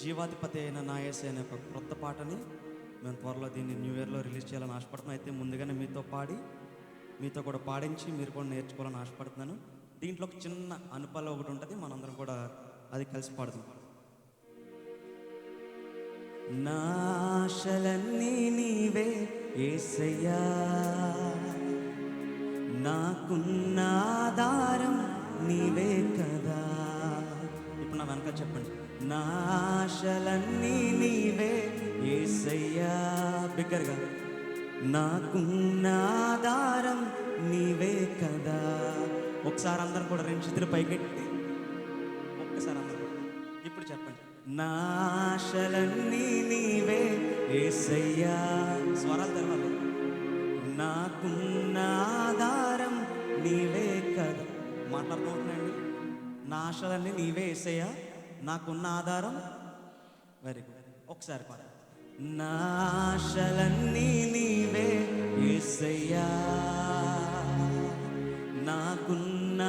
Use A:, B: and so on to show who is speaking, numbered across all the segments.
A: జీవాధిపతి అయిన నాయసే అనే ఒక క్రొత్త పాటని మేము త్వరలో దీన్ని న్యూ ఇయర్లో రిలీజ్ చేయాలని ఆశపడుతున్నాను అయితే ముందుగానే మీతో పాడి మీతో కూడా పాడించి మీరు కూడా నేర్చుకోవాలని ఆశపడుతున్నాను. దీంట్లో ఒక చిన్న అనుపల ఒకటి ఉంటుంది మనందరం కూడా అది కలిసి పాడుతాం నాశలన్నీ నీవే ఏసయ్యా. నాకున్న ఆధారం నీవే కదా. ఇప్పుడు నా వెనక చెప్పండి. నాశలన్నీ నీవే. ఏసయ్యా బిగ్గరగా నాకున్న ఆధారం నీవే కదా. ఒకసారి అందరం కూడా రెండు చేతులు పైకెట్టి ఒక్కసారి అందరం ఇప్పుడు చెప్పండి. నాశలన్నీ నీవే ఏసయ్యా. స్వరాలు తెరవాలి. నాకున్న ఆధారం నీవే కదా. మాట్లాడుకుంటున్నాండి నాశలన్నీ నీవే ఏసయ్యా. నాకున్న ఆధారం? వెరీ గుడ్ ఒకసారి పాడ. నీవే ఏసయ్యా. నాకున్న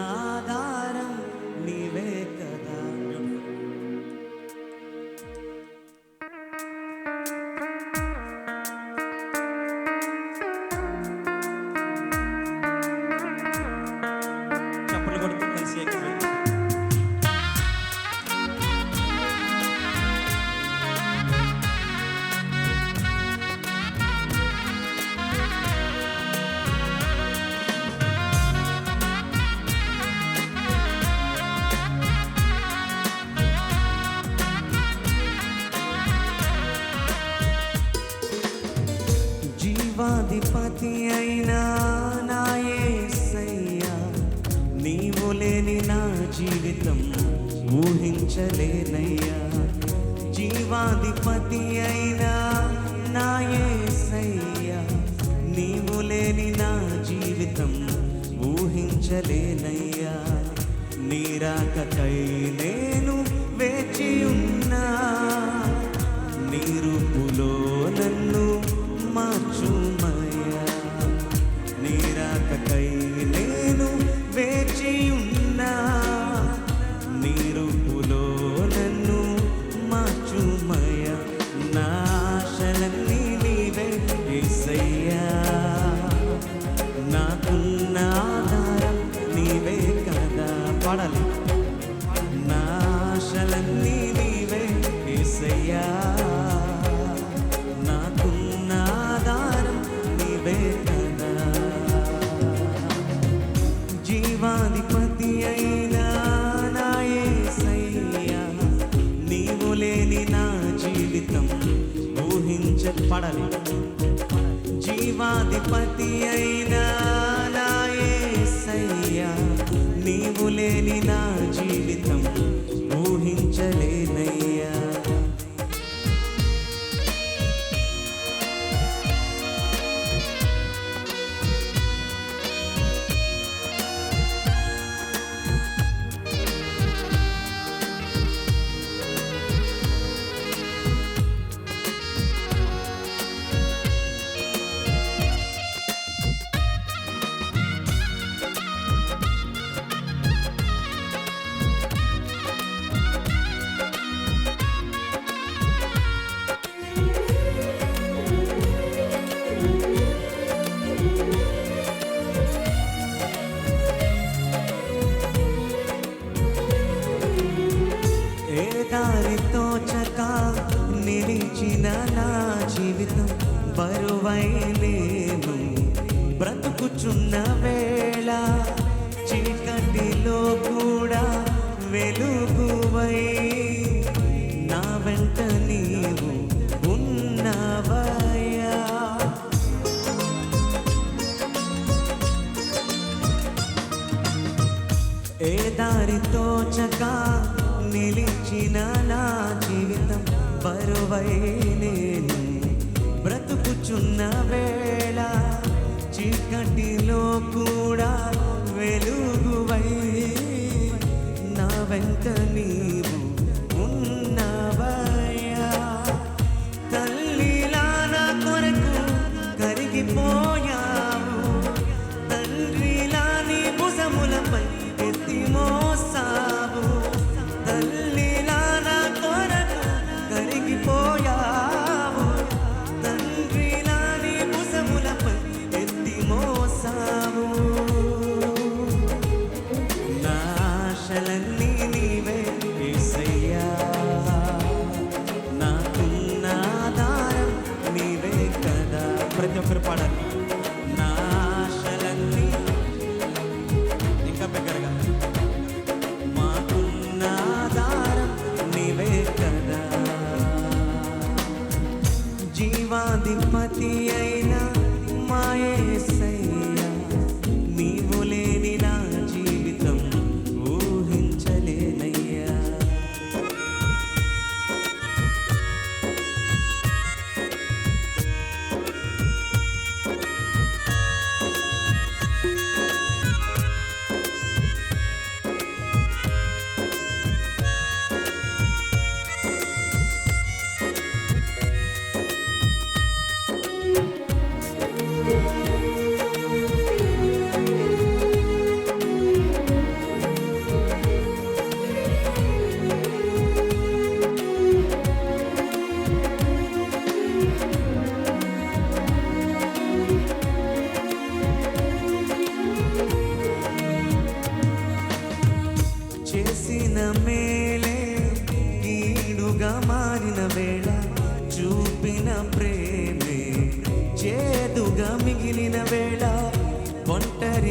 A: సర్వాధిపతి అయినా నాయసయ్యా నీవు లేని నా జీవితం ఊహించలేనయ్యా. జీవాధిపతి అయినా నాయసయ్యా నీవు లేని నా జీవితం ఊహించలేనయ్యా. నీరాకకై నేను వేచి ఆశలన్నీ నీవే యేసయ్యా నాకున్న ఆధారం నీవే కదా. జీవాధిపతి అయినా నా యేసయ్యా నీవు లేని నా జీవితం ఊహించ జీవాధిపతి అయినా నా నీవు లేని నా జీవితం ఊహించలేనయ్యా బరువై నేను బ్రతుకుచున్న వేళ చీకటిలో కూడా వెలుగువై. నా వెంట నీవు ఉన్నవయ్యా. ఏ దారితో చక నిలిచిన నా జీవితం బరువై వెంట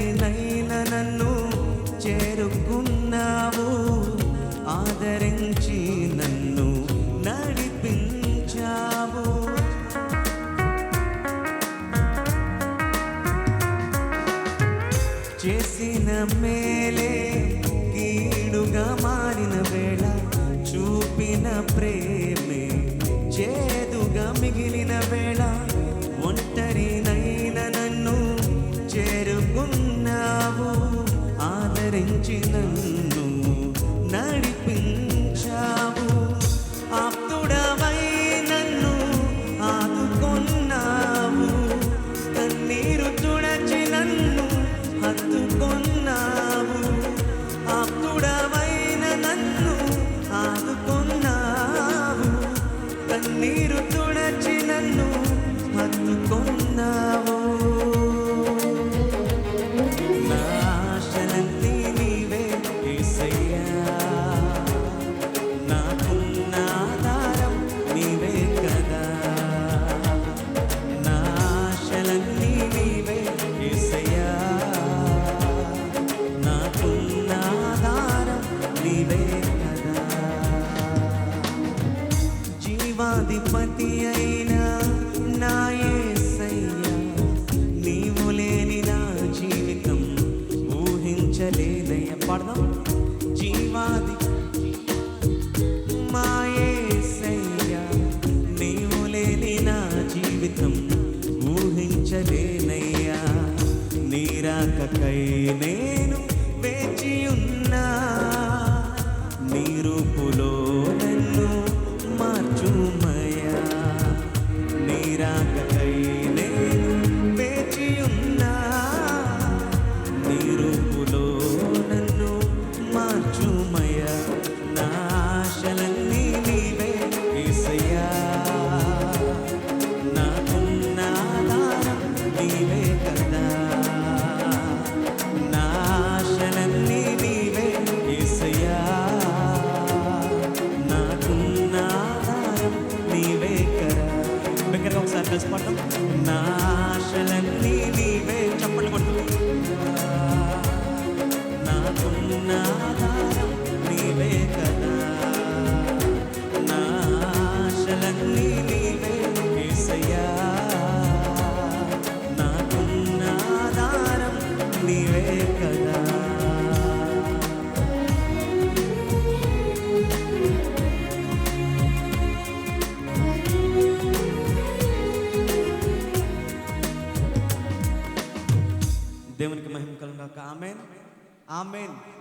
B: నైన నన్ను చేరుకున్నావు. ఆదరించి నన్ను చేసిన మేలే కీడుగా మారిన వేళ చూపిన ప్రేమే చేదుగా మిగిలిన వేళ ఒంటరి 灵机呢 అధిపతి జీవితం జీవాది ఊహించలేనయ్యా నీరాకకైనే Amen.